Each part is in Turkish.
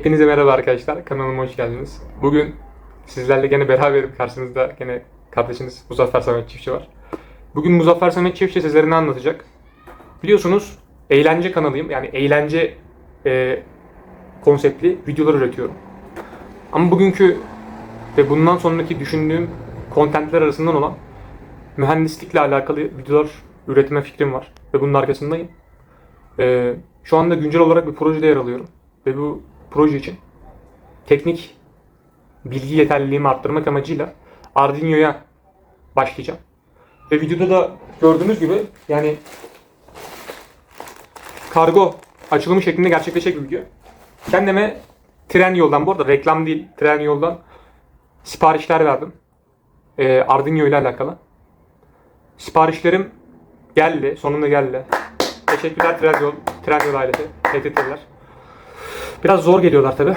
Hepinize merhaba arkadaşlar. Kanalıma hoş geldiniz. Bugün sizlerle gene beraberim. Karşınızda gene kardeşiniz Muzaffer Samet Çiftçi var. Bugün Muzaffer Samet Çiftçi sizlere ne anlatacak? Biliyorsunuz eğlence kanalıyım. Yani eğlence e, konseptli videolar üretiyorum. Ama bugünkü ve bundan sonraki düşündüğüm kontentler arasından olan mühendislikle alakalı videolar üretme fikrim var. Ve bunun arkasındayım. Ee, şu anda güncel olarak bir projede yer alıyorum. Ve bu proje için teknik bilgi yeterliliğimi arttırmak amacıyla Arduino'ya başlayacağım. Ve videoda da gördüğünüz gibi yani kargo açılımı şeklinde gerçekleşecek bir video. Kendime tren yoldan bu arada reklam değil tren yoldan siparişler verdim. Ee, Arduino ile alakalı. Siparişlerim geldi. Sonunda geldi. Teşekkürler Trendyol, Trendyol ailesi. TTT'ler. Biraz zor geliyorlar tabi.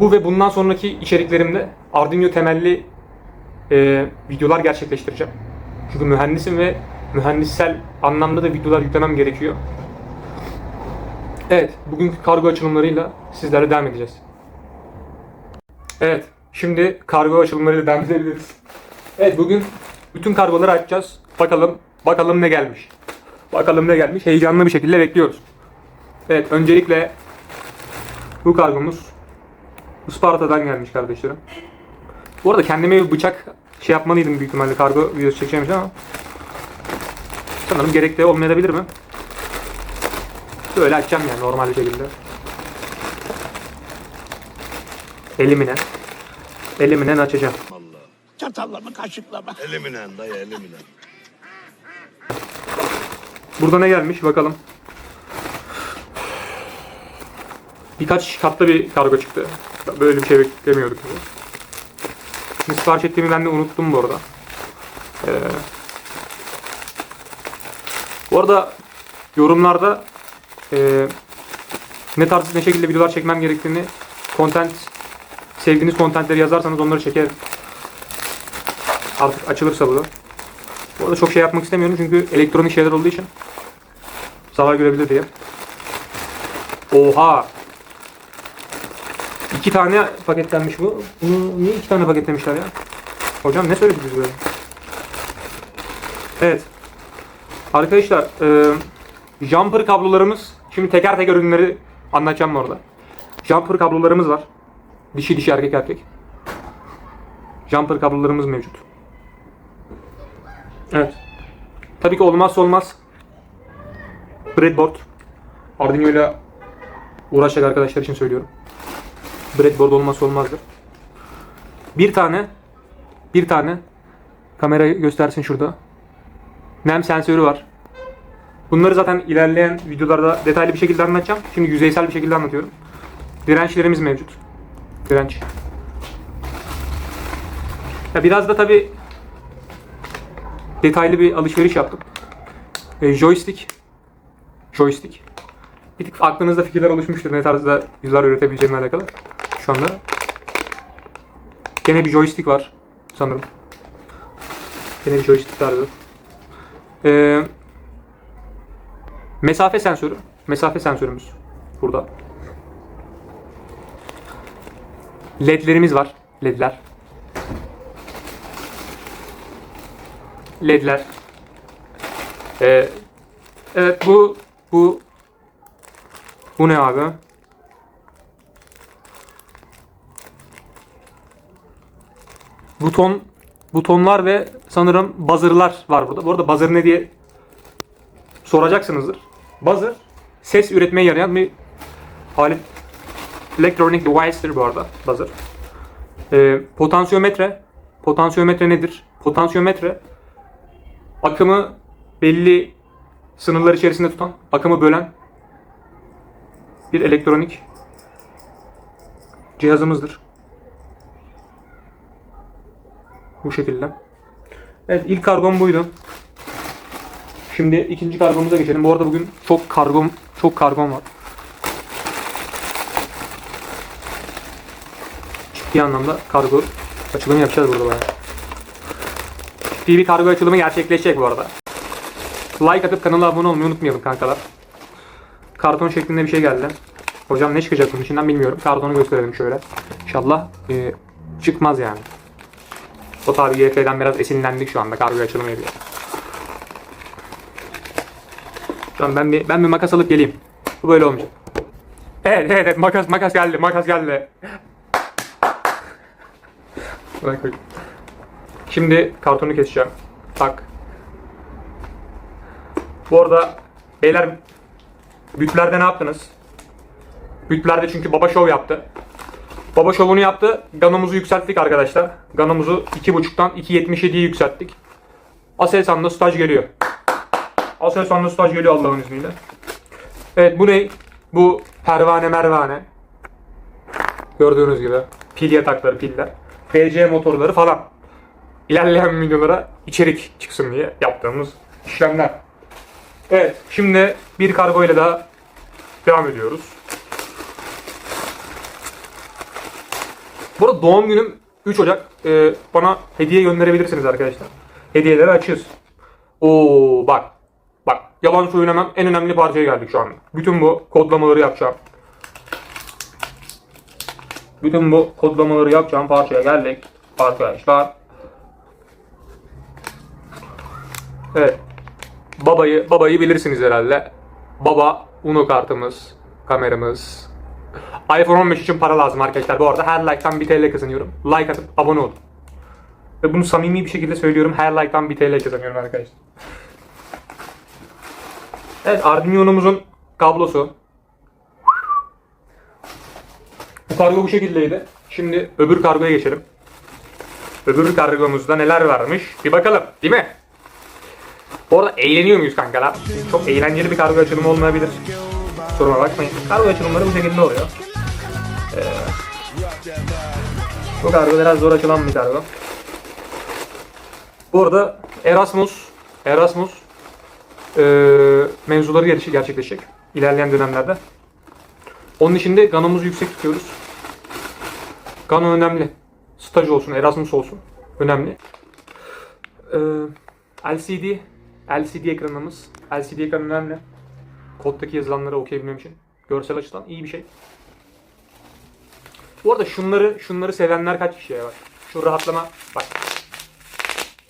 Bu ve bundan sonraki içeriklerimde Arduino temelli e, videolar gerçekleştireceğim. Çünkü mühendisim ve mühendissel anlamda da videolar yüklemem gerekiyor. Evet, bugünkü kargo açılımlarıyla sizlerle devam edeceğiz. Evet, şimdi kargo açılımlarıyla devam edebiliriz. Evet, bugün bütün kargoları açacağız. Bakalım, bakalım ne gelmiş. Bakalım ne gelmiş. Heyecanlı bir şekilde bekliyoruz. Evet, öncelikle bu kargomuz Isparta'dan gelmiş kardeşlerim. Bu arada kendime bir bıçak şey yapmalıydım büyük ihtimalle kargo videosu çekeceğim ama sanırım gerekli olmayabilir mi? Böyle açacağım yani normal bir şekilde. Elimine. Elimine açacağım. Çatallama, kaşıklama. Eliminen dayı eliminen. Burada ne gelmiş bakalım. Birkaç katlı bir kargo çıktı. Böyle bir şey beklemiyorduk. Ne sipariş ettiğimi ben de unuttum bu arada. Ee, bu arada yorumlarda e, ne tarz ne şekilde videolar çekmem gerektiğini content sevdiğiniz contentleri yazarsanız onları çekerim. Artık açılırsa bu da. Bu arada çok şey yapmak istemiyorum çünkü elektronik şeyler olduğu için zarar görebilir diye. Oha! İki tane paketlenmiş bu. Bunu niye iki tane paketlemişler ya? Hocam ne söylediniz böyle? Evet. Arkadaşlar, e, jumper kablolarımız, şimdi teker teker ürünleri anlatacağım orada. Jumper kablolarımız var. Dişi dişi erkek erkek. Jumper kablolarımız mevcut. Evet. Tabii ki olmazsa olmaz breadboard. Arduino ile uğraşacak arkadaşlar için söylüyorum. Breadboard olmazsa olmazdır. Bir tane bir tane kamera göstersin şurada. Nem sensörü var. Bunları zaten ilerleyen videolarda detaylı bir şekilde anlatacağım. Şimdi yüzeysel bir şekilde anlatıyorum. Dirençlerimiz mevcut. Direnç. Ya biraz da tabi detaylı bir alışveriş yaptım. E, joystick. Joystick. Bir tık aklınızda fikirler oluşmuştur ne tarzda yüzler üretebileceğimle alakalı. Şu anda. Gene bir joystick var sanırım. Gene bir joystick tarzı. E, mesafe sensörü. Mesafe sensörümüz burada. LED'lerimiz var. LED'ler. LED'ler. Ee, evet bu bu bu ne abi? Buton butonlar ve sanırım buzzer'lar var burada. Bu arada buzzer ne diye soracaksınızdır. Buzzer ses üretmeye yarayan bir alet electronic device'tir bu arada buzzer. Ee, potansiyometre potansiyometre nedir? Potansiyometre akımı belli sınırlar içerisinde tutan, akımı bölen bir elektronik cihazımızdır. Bu şekilde. Evet ilk kargom buydu. Şimdi ikinci kargomuza geçelim. Bu arada bugün çok kargom çok kargom var. Ciddi anlamda kargo açılımı yapacağız burada bayağı. Ciddi bir kargo açılımı gerçekleşecek bu arada. Like atıp kanala abone olmayı unutmayalım kankalar. Karton şeklinde bir şey geldi. Hocam ne çıkacak bunun içinden bilmiyorum. Kartonu gösterelim şöyle. İnşallah e, çıkmaz yani. O tabi YF'den biraz esinlendik şu anda kargo açılımı yapıyor. An ben bir, ben bir makas alıp geleyim. Bu böyle olmayacak. Evet evet evet makas makas geldi makas geldi. Bırak koy. Şimdi kartonu keseceğim. Tak. Bu arada beyler bütlerde ne yaptınız? Bütlerde çünkü baba şov yaptı. Baba şovunu yaptı. Ganomuzu yükselttik arkadaşlar. Ganomuzu 2.5'tan 2.77'ye yükselttik. Aselsan'da staj geliyor. Aselsan'da staj geliyor Allah'ın izniyle. Evet bu ne? Bu pervane mervane. Gördüğünüz gibi pil yatakları piller. BC motorları falan. İlerleyen videolara içerik çıksın diye yaptığımız işlemler. Evet şimdi bir kargo ile daha devam ediyoruz. Bu arada doğum günüm 3 Ocak. Ee, bana hediye gönderebilirsiniz arkadaşlar. Hediyeleri açıyoruz. Oo bak. Bak yalan söylemem en önemli parçaya geldik şu anda. Bütün bu kodlamaları yapacağım. Bütün bu kodlamaları yapacağım parçaya geldik. Arkadaşlar. Evet. Babayı babayı bilirsiniz herhalde. Baba Uno kartımız, kameramız. iPhone 15 için para lazım arkadaşlar. Bu arada her like'tan 1 TL kazanıyorum. Like atıp abone olun. Ve bunu samimi bir şekilde söylüyorum. Her like'tan 1 TL kazanıyorum arkadaşlar. Evet Arduino'muzun kablosu. Bu kargo bu şekildeydi. Şimdi öbür kargoya geçelim. Öbür kargomuzda neler varmış bir bakalım değil mi? Bu arada eğleniyor muyuz kankalar? Çok eğlenceli bir kargo açılımı olmayabilir. Soruma bakmayın. Kargo açılımları bu şekilde oluyor. Ee, bu kargo biraz zor açılan bir kargo. Bu arada Erasmus Erasmus e, mevzuları gerçekleşecek ilerleyen dönemlerde. Onun için de Gano'muzu yüksek tutuyoruz. Gano önemli. Staj olsun, Erasmus olsun. Önemli. Ee, LCD LCD ekranımız. LCD ekran önemli. Koddaki yazılanları okuyabilmem için. Görsel açıdan iyi bir şey. Bu arada şunları şunları sevenler kaç kişiye var? Şu rahatlama bak.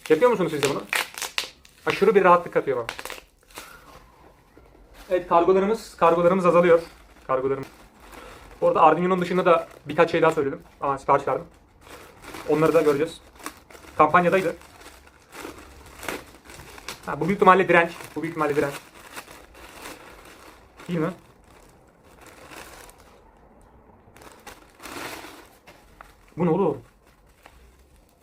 Yapıyor musunuz siz de bunu? Aşırı bir rahatlık katıyor bana. Evet kargolarımız kargolarımız azalıyor. Kargolarım. Bu arada Arduino'nun dışında da birkaç şey daha söyledim. Aa sipariş verdim. Onları da göreceğiz. Kampanyadaydı. Ha, bu büyük ihtimalle direnç. Bu büyük ihtimalle direnç. Değil mi? Bu ne oğlum?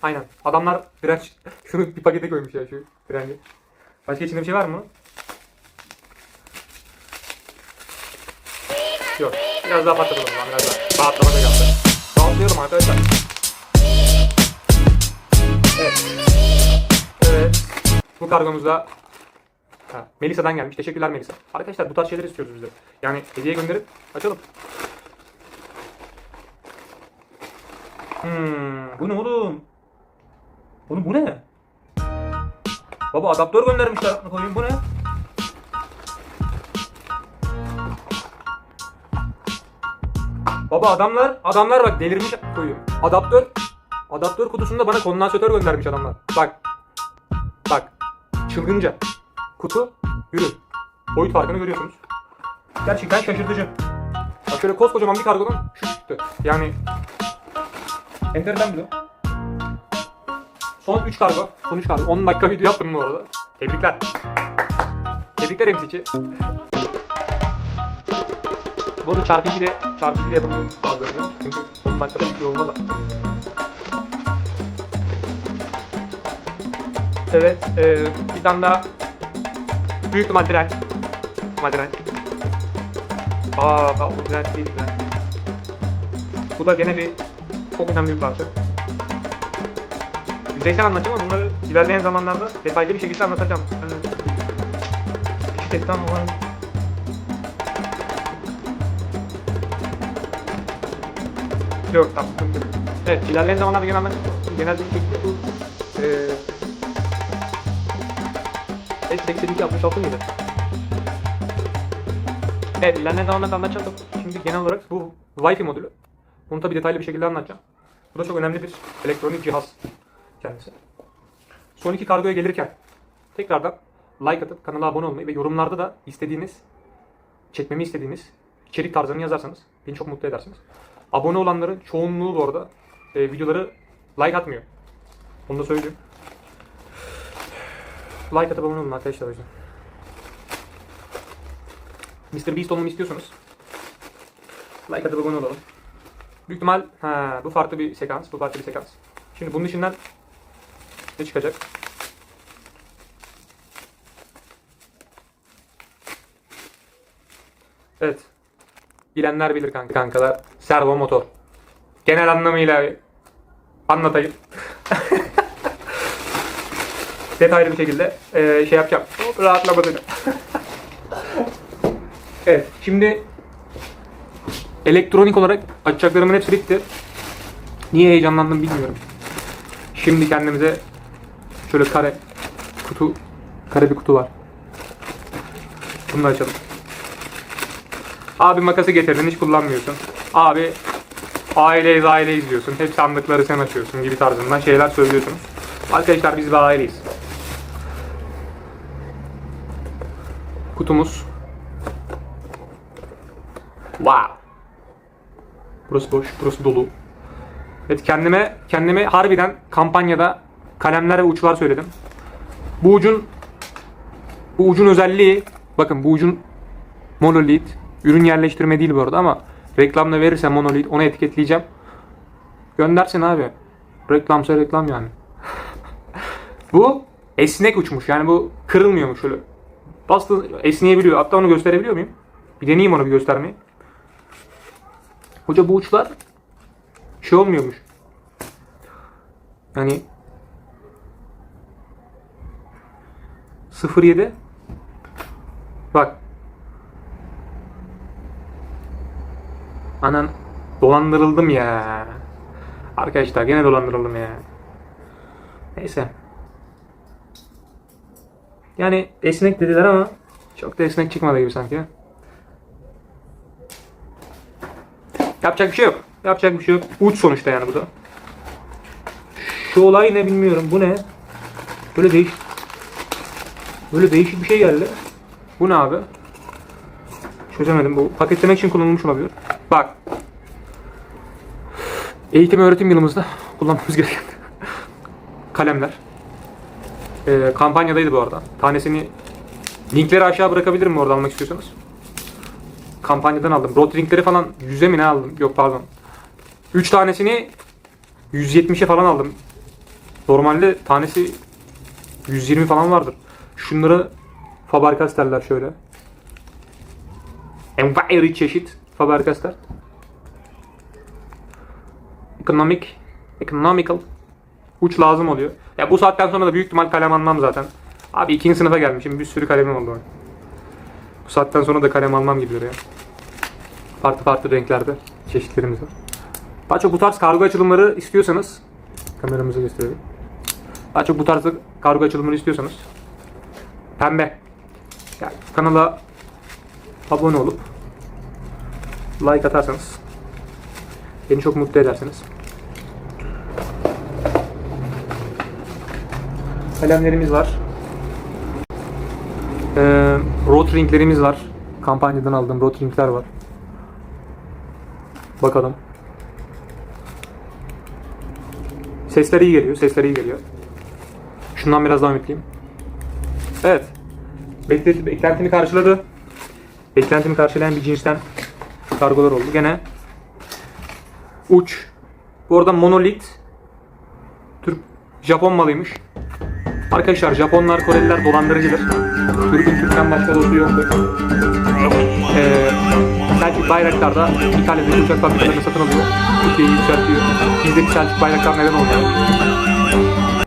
Aynen. Adamlar direnç şunu bir pakete koymuş ya şu direnci. Başka içinde bir şey var mı? Yok. Biraz daha patlatalım biraz daha. Rahatlama da yaptı. Rahatlıyorum arkadaşlar. Evet. Evet. Bu kargomuzda ha, Melisa'dan gelmiş. Teşekkürler Melisa. Arkadaşlar bu tarz şeyler istiyoruz biz de. Yani hediye gönderip açalım. Hmm, bu ne oğlum? Oğlum bu ne? Baba adaptör göndermişler. Koyayım bu ne? Baba adamlar, adamlar bak delirmiş koyuyor. Adaptör, adaptör kutusunda bana kondansatör göndermiş adamlar. Bak, bak, çılgınca. Kutu, ürün. Boyut farkını görüyorsunuz. Gerçekten şaşırtıcı. Bak şöyle koskocaman bir kargodan şu çıktı. Yani enteresan bir. Son 3 kargo. Son 3 kargo. 10 dakika video yaptım bu arada. Tebrikler. Tebrikler Emsici. Bu arada çarpı 2 de çarpı 2 de yapalım. Çünkü 10 dakikada video olmaz. Evet, e, bir tane daha büyük ihtimal direnç. Ihtimal direnç. Aa, bak bu direnç değil direnç. Bu da gene bir çok önemli bir parça. Yüzeysel anlatacağım ama bunları ilerleyen zamanlarda detaylı bir şekilde anlatacağım. Yani, şirketten olan Yok tamam. Evet ilerleyen zamanlarda genelde genelde bir şekilde bu eee S82 66 mıydı? Evet ilerleyen zamanlarda anlatacağım. Şimdi Şimdi genel olarak bu Wi-Fi modülü. Bunu tabii detaylı bir şekilde anlatacağım. Bu da çok önemli bir elektronik cihaz kendisi. Son iki kargoya gelirken tekrardan like atıp kanala abone olmayı ve yorumlarda da istediğiniz, çekmemi istediğiniz içerik tarzlarını yazarsanız beni çok mutlu edersiniz. Abone olanların çoğunluğu bu arada e, videoları like atmıyor. Onu da söyleyeyim. Like atıp abone olun arkadaşlar o yüzden. Mr. Beast olmamı istiyorsanız like atıp abone olalım. Büyük ihtimal ha, bu farklı bir sekans. Bu farklı bir sekans. Şimdi bunun içinden ne çıkacak? Evet. Bilenler bilir kanka kankalar. Servo motor. Genel anlamıyla anlatayım. Detaylı bir şekilde eee, şey yapacağım. Hop, Rahatlamadığını. evet. Şimdi elektronik olarak açacaklarımın hepsi bitti. Niye heyecanlandım bilmiyorum. Şimdi kendimize şöyle kare kutu kare bir kutu var. Bunu da açalım. Abi makası getirdin hiç kullanmıyorsun. Abi aileyiz aileyiz diyorsun. Hep sandıkları sen açıyorsun gibi tarzından şeyler söylüyorsunuz. Arkadaşlar biz bir aileyiz. Kutumuz. Wow. Burası boş, burası dolu. Evet kendime kendime harbiden kampanyada kalemler ve uçlar söyledim. Bu ucun bu ucun özelliği bakın bu ucun monolit ürün yerleştirme değil bu arada ama reklamda verirse monolit onu etiketleyeceğim. Göndersin abi. Reklamsa reklam yani. bu esnek uçmuş yani bu kırılmıyormuş şöyle. Bastı esneyebiliyor. Hatta onu gösterebiliyor muyum? Bir deneyeyim onu bir göstermeyi. Hoca bu uçlar şey olmuyormuş. Yani 07 Bak. Anan dolandırıldım ya. Arkadaşlar gene dolandırıldım ya. Neyse. Yani esnek dediler ama çok da esnek çıkmadı gibi sanki. Yapacak bir şey yok. Yapacak bir şey yok. Uç sonuçta yani bu da. Şu olay ne bilmiyorum. Bu ne? Böyle değişik. Böyle değişik bir şey geldi. Bu ne abi? Çözemedim. Bu paketlemek için kullanılmış olabilir. Bak. Eğitim öğretim yılımızda kullanmamız gereken kalemler. Ee, kampanyadaydı bu arada. Tanesini linkleri aşağı bırakabilirim orada almak istiyorsanız. Kampanyadan aldım. Rotringleri falan 100'e mi ne aldım? Yok pardon. 3 tanesini 170'e falan aldım. Normalde tanesi 120 falan vardır. Şunları Faber-Castell'ler şöyle. Enviri çeşit Faber-Castell. Economic, economical uç lazım oluyor. Ya bu saatten sonra da büyük ihtimal kalem almam zaten. Abi ikinci sınıfa gelmişim. Bir sürü kalemim oldu. Bu saatten sonra da kalem almam gibi duruyor. Farklı farklı renklerde çeşitlerimiz var. Daha çok bu tarz kargo açılımları istiyorsanız kameramızı gösterelim. Daha çok bu tarz kargo açılımları istiyorsanız pembe. Yani kanala abone olup like atarsanız beni çok mutlu edersiniz. Kalemlerimiz var. Ee, Rotring'lerimiz var. Kampanyadan aldığım Rotring'ler var. Bakalım. Sesler iyi geliyor. Sesler iyi geliyor. Şundan biraz daha ümitliyim. Evet. Beklet- beklentimi karşıladı. Beklentimi karşılayan bir cinsten kargolar oldu. Gene uç. Bu arada monolit Türk Japon malıymış. Arkadaşlar Japonlar, Koreliler dolandırıcıdır. Türk'ün Türk'ten başka dostu yoktur. Ee, Selçuk Bayraktar da ithal edici uçak fabrikalarını satın alıyor. Türkiye'yi yükseltiyor. Biz de bir Selçuk Bayraktar neden olmayalım?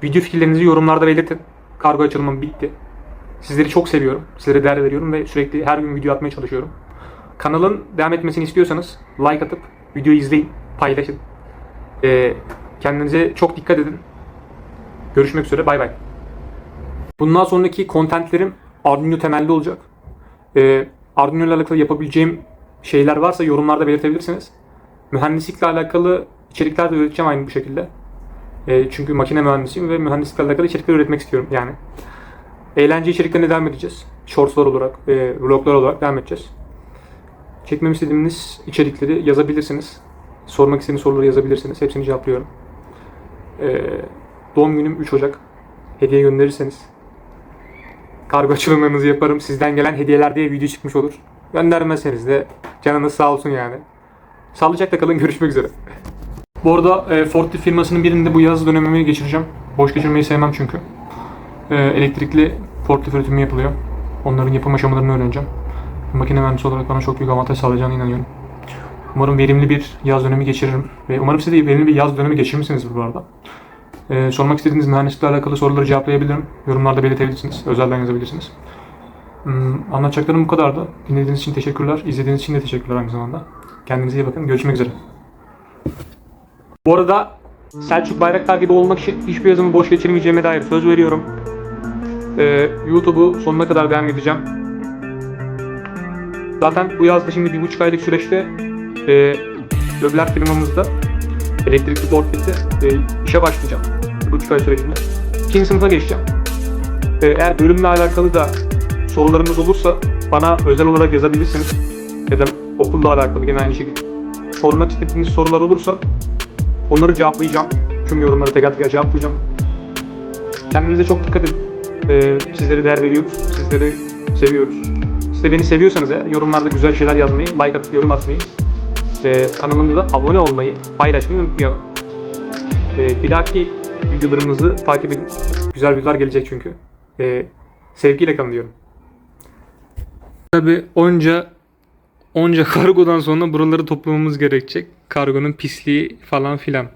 Video fikirlerinizi yorumlarda belirtin. Kargo açılımım bitti. Sizleri çok seviyorum. Sizlere değer veriyorum ve sürekli her gün video atmaya çalışıyorum. Kanalın devam etmesini istiyorsanız like atıp videoyu izleyin, paylaşın. Ee, kendinize çok dikkat edin. Görüşmek üzere, bay bay. Bundan sonraki kontentlerim Arduino temelli olacak. Ee, Arduino ile alakalı yapabileceğim şeyler varsa yorumlarda belirtebilirsiniz. Mühendislikle alakalı içerikler de üreteceğim aynı bu şekilde. E, çünkü makine mühendisiyim ve mühendislikle alakalı içerikler üretmek istiyorum yani. Eğlence içeriklerine devam edeceğiz. Shortslar olarak, e, vloglar olarak devam edeceğiz. Çekmemi istediğiniz içerikleri yazabilirsiniz. Sormak istediğiniz soruları yazabilirsiniz. Hepsini cevaplıyorum. E, doğum günüm 3 Ocak. Hediye gönderirseniz kargo açılımlarınızı yaparım. Sizden gelen hediyeler diye video çıkmış olur. Göndermezseniz de canınız sağ olsun yani. Sağlıcakla kalın. Görüşmek üzere. Bu arada e, Forklift firmasının birinde bu yaz dönemimi geçireceğim. Boş geçirmeyi sevmem çünkü. E, elektrikli forklift üretimi yapılıyor. Onların yapım aşamalarını öğreneceğim. Makine mühendisi olarak bana çok büyük avantaj sağlayacağına inanıyorum. Umarım verimli bir yaz dönemi geçiririm. Ve umarım siz de verimli bir yaz dönemi geçirmişsinizdir bu arada. Ee, sormak istediğiniz mühendislikle alakalı soruları cevaplayabilirim. Yorumlarda belirtebilirsiniz. Özelden yazabilirsiniz. Hmm, anlatacaklarım bu kadardı. Dinlediğiniz için teşekkürler. İzlediğiniz için de teşekkürler aynı zamanda. Kendinize iyi bakın. Görüşmek üzere. Bu arada Selçuk Bayraktar gibi olmak için hiçbir yazımı boş geçirmeyeceğime dair söz veriyorum. Ee, YouTube'u sonuna kadar devam edeceğim. Zaten bu yazda şimdi bir buçuk aylık süreçte e, Löbler firmamızda elektrikli forklift'te e, işe başlayacağım. Bir buçuk ay sürecinde. İkinci sınıfa geçeceğim. E, eğer bölümle alakalı da sorularınız olursa bana özel olarak yazabilirsiniz. Ya da okulla alakalı gene aynı şekilde. Sormak istediğiniz sorular olursa onları cevaplayacağım. Tüm yorumları teker teker cevaplayacağım. Kendinize çok dikkat edin. E, sizlere değer veriyoruz. Sizleri seviyoruz. Siz de beni seviyorsanız eğer yorumlarda güzel şeyler yazmayı, like atıp yorum atmayı e, kanalımda da abone olmayı, paylaşmayı unutmayalım. E, bir dahaki videolarımızı takip edin. Güzel videolar gelecek çünkü. E, sevgiyle kalın diyorum. Tabi onca onca kargodan sonra buraları toplamamız gerekecek. Kargonun pisliği falan filan.